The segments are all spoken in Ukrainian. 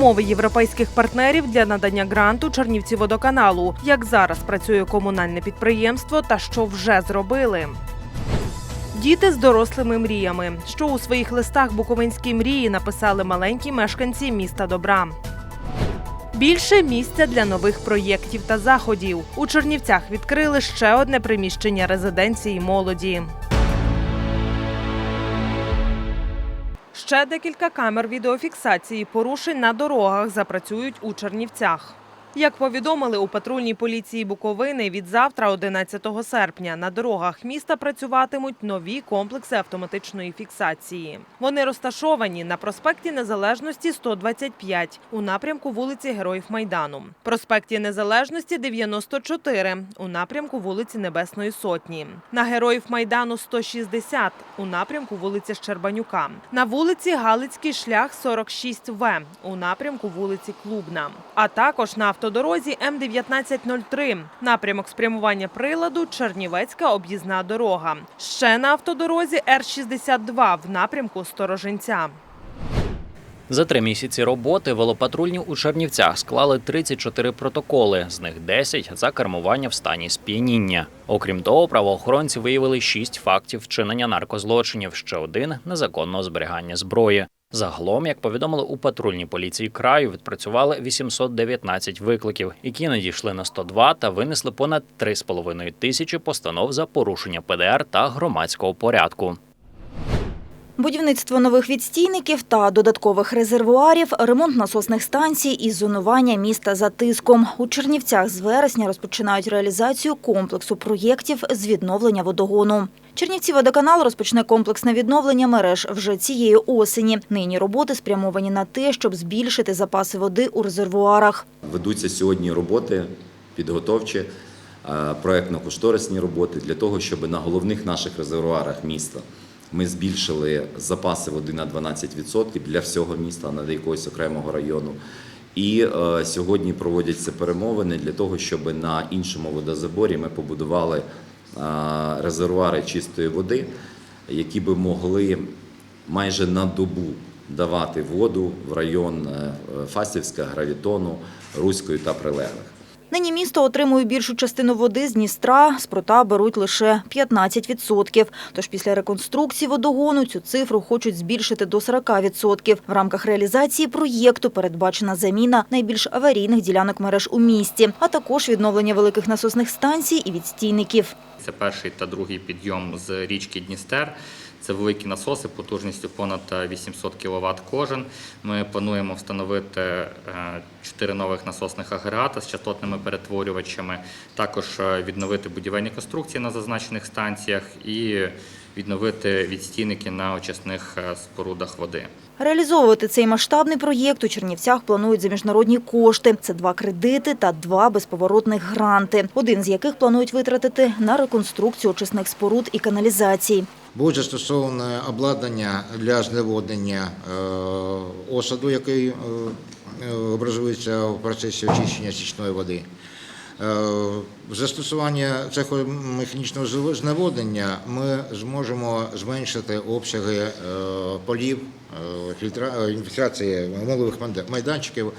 Умови європейських партнерів для надання гранту Чернівці водоканалу. Як зараз працює комунальне підприємство та що вже зробили. Діти з дорослими мріями, що у своїх листах Буковинські мрії написали маленькі мешканці міста Добра. Більше місця для нових проєктів та заходів. У Чернівцях відкрили ще одне приміщення резиденції молоді. Ще декілька камер відеофіксації порушень на дорогах запрацюють у Чернівцях. Як повідомили у патрульній поліції Буковини, від завтра, 11 серпня, на дорогах міста працюватимуть нові комплекси автоматичної фіксації. Вони розташовані на проспекті Незалежності 125 у напрямку вулиці Героїв Майдану, проспекті Незалежності 94 у напрямку вулиці Небесної Сотні, на Героїв Майдану 160 у напрямку вулиці Щербанюка, на вулиці Галицький шлях 46В у напрямку вулиці Клубна, а також на автодорозі М1903 напрямок спрямування приладу Чернівецька об'їзна дорога. Ще на автодорозі Р62 в напрямку Сторожинця. За три місяці роботи велопатрульні у Чернівцях склали 34 протоколи, з них 10 за кермування в стані сп'яніння. Окрім того, правоохоронці виявили 6 фактів вчинення наркозлочинів, ще один незаконного зберігання зброї. Загалом, як повідомили у патрульній поліції краю, відпрацювали 819 викликів, які надійшли на 102 та винесли понад 3,5 тисячі постанов за порушення ПДР та громадського порядку. Будівництво нових відстійників та додаткових резервуарів, ремонт насосних станцій і зонування міста за тиском. У Чернівцях з вересня розпочинають реалізацію комплексу проєктів з відновлення водогону. Чернівці водоканал розпочне комплексне відновлення мереж вже цієї осені. Нині роботи спрямовані на те, щоб збільшити запаси води у резервуарах. Ведуться сьогодні роботи підготовчі, проектно-кошторисні роботи для того, щоб на головних наших резервуарах міста ми збільшили запаси води на 12% для всього міста, а не для якогось окремого району. І е, сьогодні проводяться перемовини для того, щоб на іншому водозаборі ми побудували е, резервуари чистої води, які би могли майже на добу давати воду в район е, Фастівська, Гравітону, Руської та прилеглих. Нині місто отримує більшу частину води з Дністра, з прута беруть лише 15%. Тож після реконструкції водогону цю цифру хочуть збільшити до 40%. В рамках реалізації проєкту передбачена заміна найбільш аварійних ділянок мереж у місті, а також відновлення великих насосних станцій і відстійників. Це перший та другий підйом з річки Дністер. Це великі насоси потужністю понад 800 кВт кожен. Ми плануємо встановити е, чотири нових насосних агрегата з частотними перетворювачами, також е, відновити будівельні конструкції на зазначених станціях і відновити відстійники на очисних е, спорудах води. Реалізовувати цей масштабний проєкт у Чернівцях планують за міжнародні кошти. Це два кредити та два безповоротних гранти, один з яких планують витратити на реконструкцію очисних споруд і каналізацій. Буде застосоване обладнання для зневоднення е, осаду, який е, образується в процесі очищення стічної води. Е, Застосування цього механічного зневоднення ми зможемо зменшити обсяги полів, фільтра- інфільтрації милових майданчиків.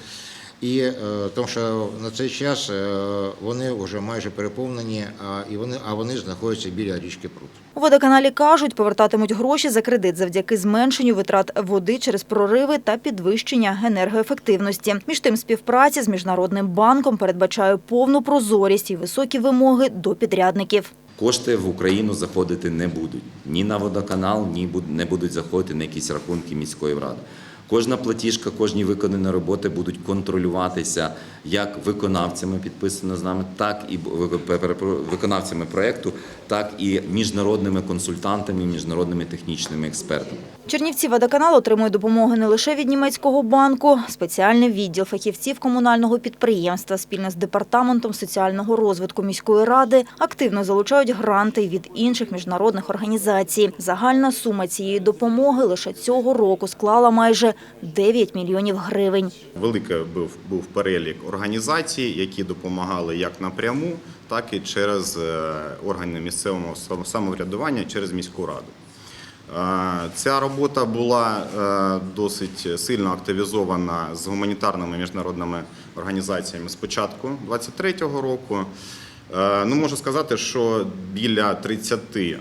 І е, тому що на цей час е, вони вже майже переповнені, а і вони а вони знаходяться біля річки Прут. У водоканалі кажуть, повертатимуть гроші за кредит завдяки зменшенню витрат води через прориви та підвищення енергоефективності. Між тим, співпраця з міжнародним банком передбачає повну прозорість і високі вимоги до підрядників. Кошти в Україну заходити не будуть ні на водоканал, ні не будуть заходити на якісь рахунки міської ради. Кожна платіжка, кожні виконані роботи будуть контролюватися як виконавцями, підписано з нами, так і виконавцями проєкту, так і міжнародними консультантами, міжнародними технічними експертами. Чернівці водоканал отримує допомоги не лише від німецького банку. Спеціальний відділ фахівців комунального підприємства спільно з департаментом соціального розвитку міської ради активно залучають гранти від інших міжнародних організацій. Загальна сума цієї допомоги лише цього року склала майже 9 мільйонів гривень. Великий був, був перелік організацій, які допомагали як напряму, так і через е, органи місцевого самоврядування, через міську раду. Е, Ця робота була е, досить сильно активізована з гуманітарними міжнародними організаціями з початку 2023 року. Ну, можу сказати, що біля 30 е,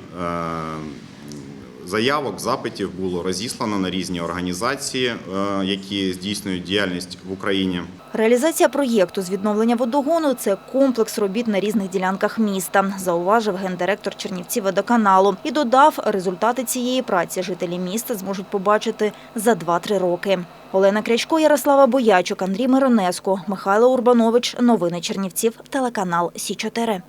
заявок, запитів було розіслано на різні організації, е, які здійснюють діяльність в Україні. Реалізація проєкту з відновлення водогону – це комплекс робіт на різних ділянках міста, зауважив гендиректор Чернівці водоканалу. І додав, результати цієї праці жителі міста зможуть побачити за 2-3 роки. Олена Крячко, Ярослава Боячук, Андрій Миронеско, Михайло Урбанович. Новини Чернівців, телеканал Сі-4.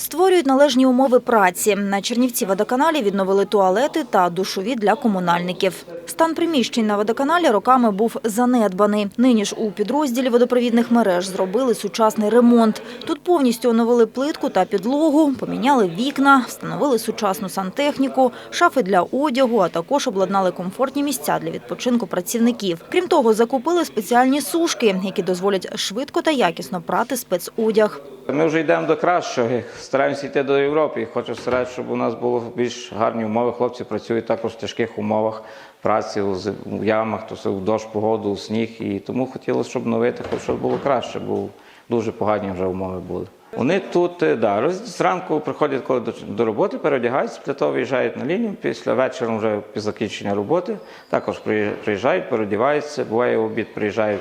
Створюють належні умови праці. На Чернівці водоканалі відновили туалети та душові для комунальників. Стан приміщень на водоканалі роками був занедбаний. Нині ж у підрозділі водопровідних мереж зробили сучасний ремонт. Тут повністю оновили плитку та підлогу, поміняли вікна, встановили сучасну сантехніку, шафи для одягу, а також обладнали комфортні місця для відпочинку працівників. Крім того, закупили спеціальні сушки, які дозволять швидко та якісно прати спецодяг. Ми вже йдемо до кращого. Стараємося йти до Європи. Хочу старатися, щоб у нас було більш гарні умови. Хлопці працюють також в тяжких умовах праці у ямах, то в дощ, погоду, у сніг. І тому хотілося, щоб новити, хоч щоб було краще, бо дуже погані вже умови були. Вони тут е, да, зранку приходять коли до, до роботи, переодягаються, після того виїжджають на лінію, після вечора вже після закінчення роботи також приїжджають, переодягаються, буває в обід приїжджають,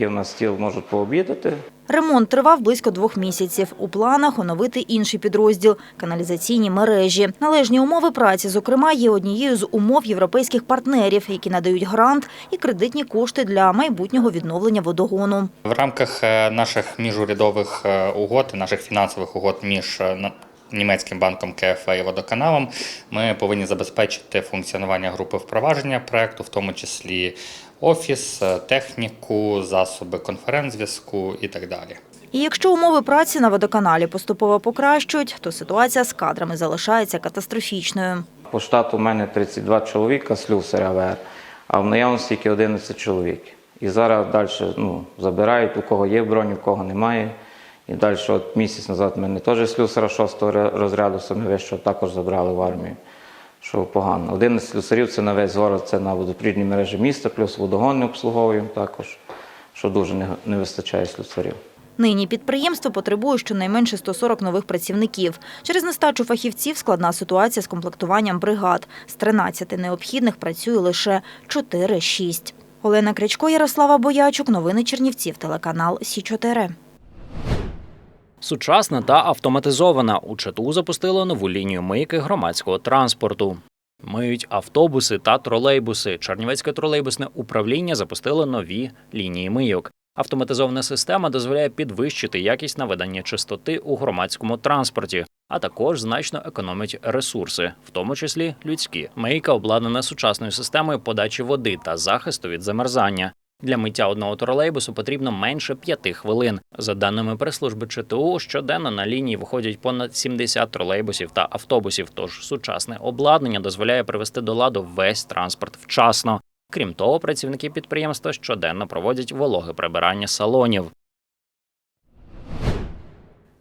є в нас стіл, можуть пообідати. Ремонт тривав близько двох місяців. У планах оновити інший підрозділ – каналізаційні мережі. Належні умови праці, зокрема, є однією з умов європейських партнерів, які надають грант і кредитні кошти для майбутнього відновлення водогону. В рамках е, наших міжурядових е, угод, наших фінансових угод між е, на- німецьким банком КФА і водоканалом, ми повинні забезпечити функціонування групи впровадження проекту, в тому числі офіс, е, техніку, засоби конференц-зв'язку і так далі. І якщо умови праці на водоканалі поступово покращують, то ситуація з кадрами залишається катастрофічною. По штату у мене 32 чоловіка, слюсаря ВР, а в наявності тільки 11 чоловік. І зараз далі ну, забирають, у кого є бронь, у кого немає. І далі, от місяць назад мене теж слюсара 6 розряду, саме вищого також забрали в армію. Що погано. 11 слюсарів це на весь город, це на водопровідній мережі міста, плюс водогонне обслуговуємо також, що дуже не, не вистачає слюсарів. Нині підприємство потребує щонайменше 140 нових працівників. Через нестачу фахівців складна ситуація з комплектуванням бригад. З 13 необхідних працює лише 4-6. Олена Крячко, Ярослава Боячук. Новини Чернівців. Телеканал Сі-4. Сучасна та автоматизована. У ЧАТУ запустили нову лінію мийки громадського транспорту. Миють автобуси та тролейбуси. Чернівецьке тролейбусне управління запустило нові лінії мийок. Автоматизована система дозволяє підвищити якість наведення чистоти у громадському транспорті, а також значно економить ресурси, в тому числі людські. Мийка обладнана сучасною системою подачі води та захисту від замерзання. Для миття одного тролейбусу потрібно менше п'яти хвилин. За даними прес-служби ЧТУ, щоденно на лінії виходять понад 70 тролейбусів та автобусів. Тож сучасне обладнання дозволяє привести до ладу весь транспорт вчасно. Крім того, працівники підприємства щоденно проводять вологе прибирання салонів.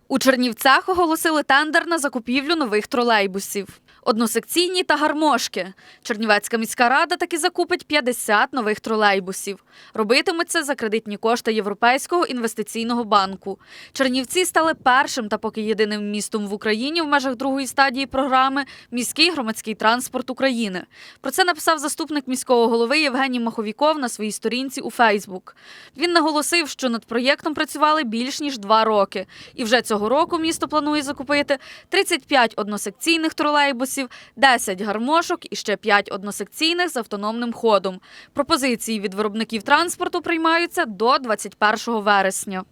У Чернівцях оголосили тендер на закупівлю нових тролейбусів. Односекційні та гармошки. Чернівецька міська рада таки закупить 50 нових тролейбусів. Робитимуть це за кредитні кошти Європейського інвестиційного банку. Чернівці стали першим та поки єдиним містом в Україні в межах другої стадії програми Міський громадський транспорт України. Про це написав заступник міського голови Євгеній Маховіков на своїй сторінці у Фейсбук. Він наголосив, що над проєктом працювали більш ніж два роки, і вже цього року місто планує закупити 35 односекційних тролейбусів, 10 гармошок і ще 5 односекційних з автономним ходом. Пропозиції від виробників транспорту приймаються до 21 вересня.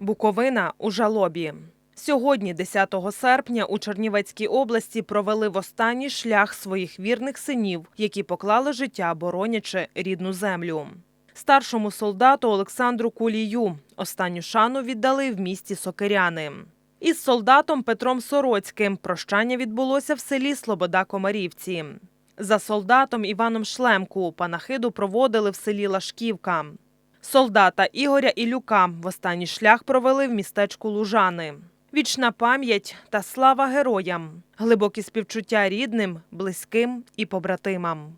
Буковина у жалобі. Сьогодні, 10 серпня, у Чернівецькій області провели в останній шлях своїх вірних синів, які поклали життя, боронячи рідну землю. Старшому солдату Олександру Кулію останню шану віддали в місті Сокиряни. Із солдатом Петром Сороцьким прощання відбулося в селі Слобода Комарівці. За солдатом Іваном Шлемку панахиду проводили в селі Лашківка. Солдата Ігоря Ілюка в останній шлях провели в містечку Лужани. Вічна пам'ять та слава героям, глибокі співчуття рідним, близьким і побратимам.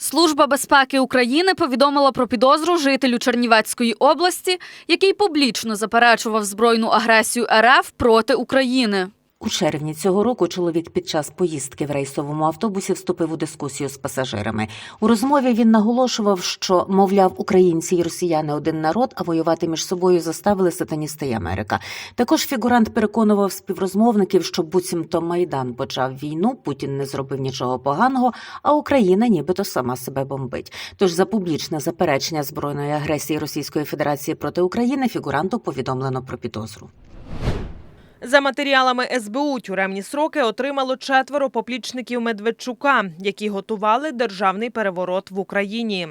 Служба безпеки України повідомила про підозру жителю Чернівецької області, який публічно заперечував збройну агресію РФ проти України. У червні цього року чоловік під час поїздки в рейсовому автобусі вступив у дискусію з пасажирами. У розмові він наголошував, що, мовляв, українці і росіяни один народ, а воювати між собою заставили сатаністи й Америка. Також фігурант переконував співрозмовників, що буцімто Майдан почав війну, Путін не зробив нічого поганого, а Україна нібито сама себе бомбить. Тож за публічне заперечення збройної агресії Російської Федерації проти України фігуранту повідомлено про підозру. За матеріалами СБУ тюремні сроки отримало четверо поплічників Медведчука, які готували державний переворот в Україні.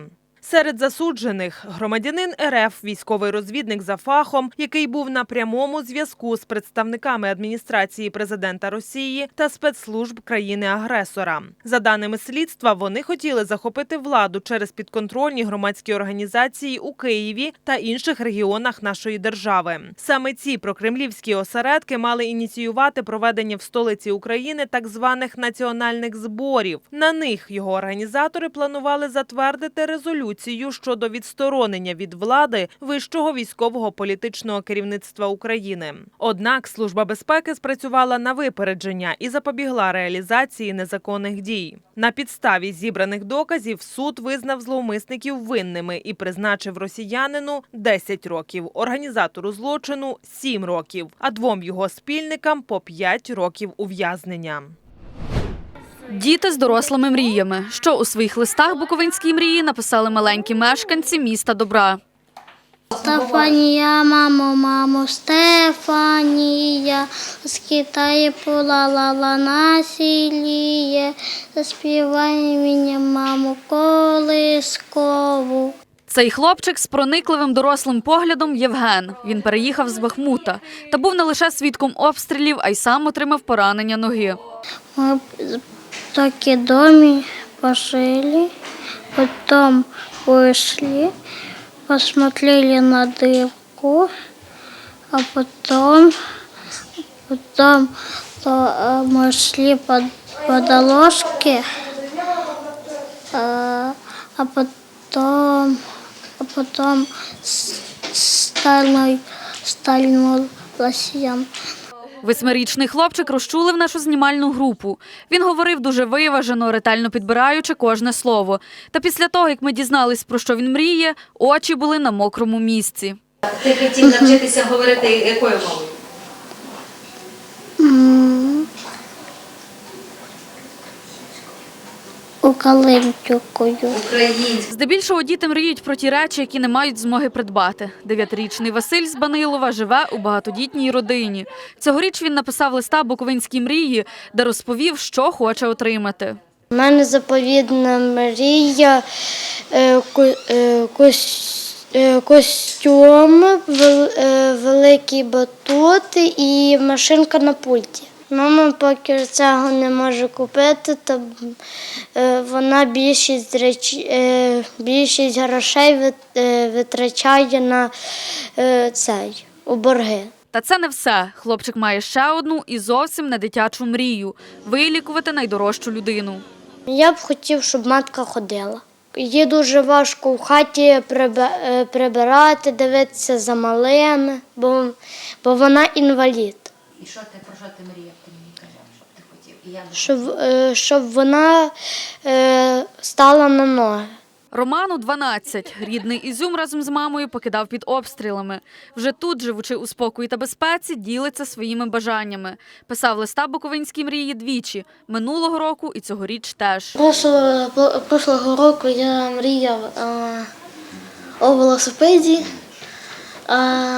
Серед засуджених громадянин РФ, військовий розвідник за фахом, який був на прямому зв'язку з представниками адміністрації президента Росії та спецслужб країни-агресора. За даними слідства, вони хотіли захопити владу через підконтрольні громадські організації у Києві та інших регіонах нашої держави. Саме ці прокремлівські осередки мали ініціювати проведення в столиці України так званих національних зборів. На них його організатори планували затвердити резолюцію щодо відсторонення від влади вищого військового політичного керівництва України. Однак служба безпеки спрацювала на випередження і запобігла реалізації незаконних дій. На підставі зібраних доказів суд визнав зловмисників винними і призначив росіянину 10 років, організатору злочину 7 років, а двом його спільникам по 5 років ув'язнення. Діти з дорослими мріями, що у своїх листах Буковинській мрії написали маленькі мешканці міста Добра. Стефанія, мамо, мамо, Стефанія, з Китаю полалала на сіліє, заспівай мені, мамо, колискову. Цей хлопчик з проникливим дорослим поглядом Євген. Він переїхав з Бахмута та був не лише свідком обстрілів, а й сам отримав поранення ноги. В таки доме пожили, потом вышли, посмотрели на дырку, а потом, потом то, э, мы шли по, по дорожке, а, а потом, а потом стальной, стальной лосьон. Восьмирічний хлопчик розчулив нашу знімальну групу. Він говорив дуже виважено, ретельно підбираючи кожне слово. Та після того, як ми дізнались, про що він мріє, очі були на мокрому місці. Ти хотів навчитися говорити якою мовою? Українською. Здебільшого діти мріють про ті речі, які не мають змоги придбати. Дев'ятирічний Василь з Банилова живе у багатодітній родині. Цьогоріч він написав листа Буковинській мрії, де розповів, що хоче отримати. У мене заповідна мрія, е, е, е, костюм, вел- великий батут і машинка на пульті. Мама поки цього не може купити, то е, вона більшість, реч, е, більшість грошей е, витрачає на цей, у борги. Та це не все. Хлопчик має ще одну і зовсім не дитячу мрію вилікувати найдорожчу людину. Я б хотів, щоб матка ходила. Їй дуже важко в хаті прибирати, дивитися за малими, бо, бо вона інвалід. І що ти про що ти мріяв? Ти мені казав, що ти хотів. І я не Щоб, е, щоб вона е, стала на ноги. Роману 12. Рідний Ізюм разом з мамою покидав під обстрілами. Вже тут, живучи у спокої та безпеці, ділиться своїми бажаннями. Писав листа Буковинській мрії двічі минулого року і цьогоріч теж. Прошлого, прошлого року я мріяв е, у велосипеді, а,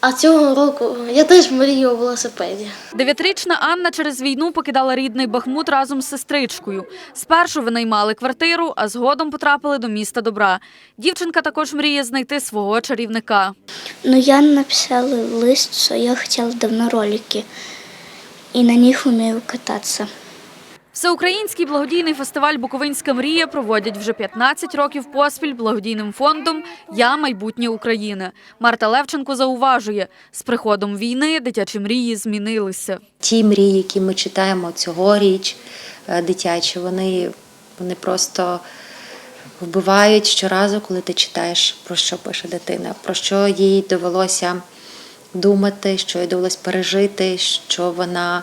а цього року я теж мрію у велосипеді. Дев'ятирічна Анна через війну покидала рідний Бахмут разом з сестричкою. Спершу винаймали квартиру, а згодом потрапили до міста добра. Дівчинка також мріє знайти свого чарівника. Ну, я написала лист, що я хотіла давно ролики, і на них вмію кататися. Всеукраїнський благодійний фестиваль Буковинська мрія проводять вже 15 років поспіль благодійним фондом Я майбутнє України. Марта Левченко зауважує, з приходом війни дитячі мрії змінилися. Ті мрії, які ми читаємо цьогоріч, е, дитячі, вони, вони просто вбивають щоразу, коли ти читаєш, про що пише дитина, про що їй довелося думати, що їй довелося пережити, що вона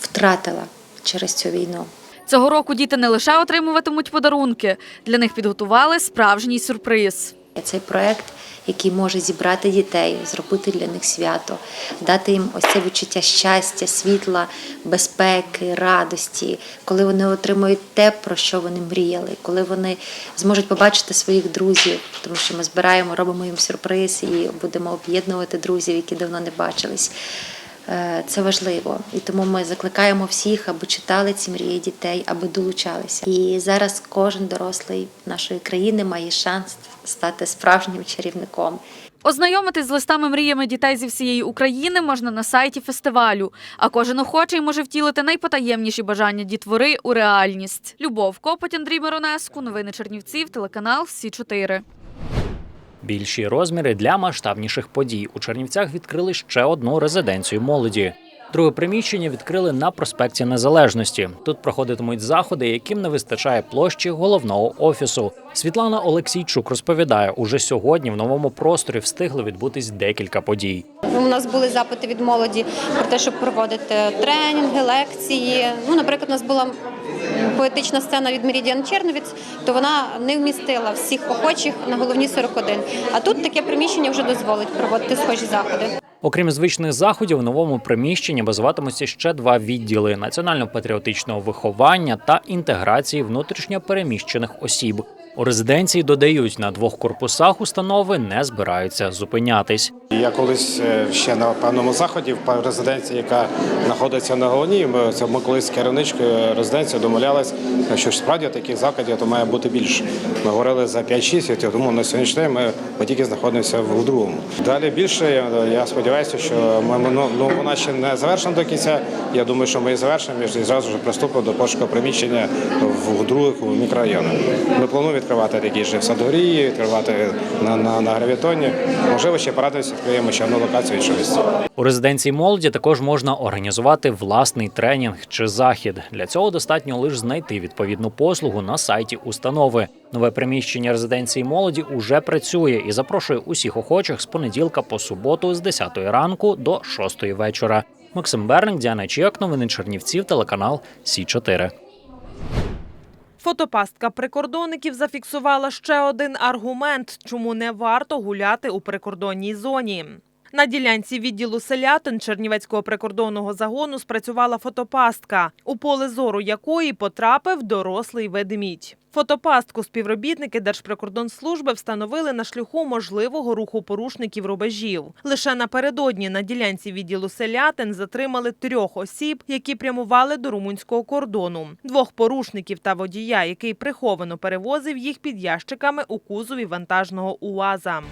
втратила через цю війну. Цього року діти не лише отримуватимуть подарунки, для них підготували справжній сюрприз. Цей проект, який може зібрати дітей, зробити для них свято, дати їм ось це відчуття щастя, світла, безпеки, радості, коли вони отримують те, про що вони мріяли, коли вони зможуть побачити своїх друзів, тому що ми збираємо, робимо їм сюрприз і будемо об'єднувати друзів, які давно не бачились. Е, Це важливо, і тому ми закликаємо всіх, аби читали ці мрії дітей, аби долучалися. І зараз кожен дорослий нашої країни має шанс стати справжнім чарівником. Ознайомитись з листами мріями дітей зі всієї України можна на сайті фестивалю. А кожен охочий може втілити найпотаємніші бажання дітвори у реальність. Любов Копоть, Андрій Миронеску, новини Чернівців, телеканал Сі 4 Більші розміри для масштабніших подій. У Чернівцях відкрили ще одну резиденцію молоді. Друге приміщення відкрили на проспекті Незалежності. Тут проходитимуть заходи, яким не вистачає площі головного офісу. Світлана Олексійчук розповідає, уже сьогодні в новому просторі встигли відбутись декілька подій. У нас були запити від молоді про те, щоб проводити тренінги, лекції. Ну, наприклад, у нас була поетична сцена від Мерідіан Черновіць, то вона не вмістила всіх охочих на головні 41. А тут таке приміщення вже дозволить проводити схожі заходи. Окрім звичних заходів, в новому приміщенні базуватимуться ще два відділи національно-патріотичного виховання та інтеграції внутрішньо переміщених осіб. У резиденції додають на двох корпусах установи не збираються зупинятись. Я колись е, ще на певному заході в резиденції, яка знаходиться на головній. Ми ми колись керівничкою резиденції домовлялись, що справді таких закладів то має бути більше. Ми говорили за 5-6, я тому на сьогоднішній день ми, ми тільки знаходимося в другому. Далі більше я, сподіваюся, що ми ну, ну вона ще не завершена до кінця. Я думаю, що ми її завершимо і зразу ж приступимо до пошуку приміщення в других мікрорайонах. Ми плануємо відкривати такі ж в Садорії, відкривати на, на, на гравітоні. Можливо, ще порадуюся, відкриємо ще одну локацію в. У резиденції молоді також можна організувати власний тренінг чи захід. Для цього достатньо лише знайти відповідну послугу на сайті установи. Нове приміщення резиденції молоді уже працює і запрошує усіх охочих з понеділка по суботу з 10 ранку до 6 вечора. Максим Берник, Діана Чіяк, новини Чернівців, телеканал Сі 4 Фотопастка прикордонників зафіксувала ще один аргумент, чому не варто гуляти у прикордонній зоні. На ділянці відділу селятин Чернівецького прикордонного загону спрацювала фотопастка, у поле зору якої потрапив дорослий ведмідь. Фотопастку співробітники Держприкордонслужби встановили на шляху можливого руху порушників рубежів. Лише напередодні на ділянці відділу селятин затримали трьох осіб, які прямували до румунського кордону. Двох порушників та водія, який приховано перевозив їх під ящиками у кузові вантажного УАЗа.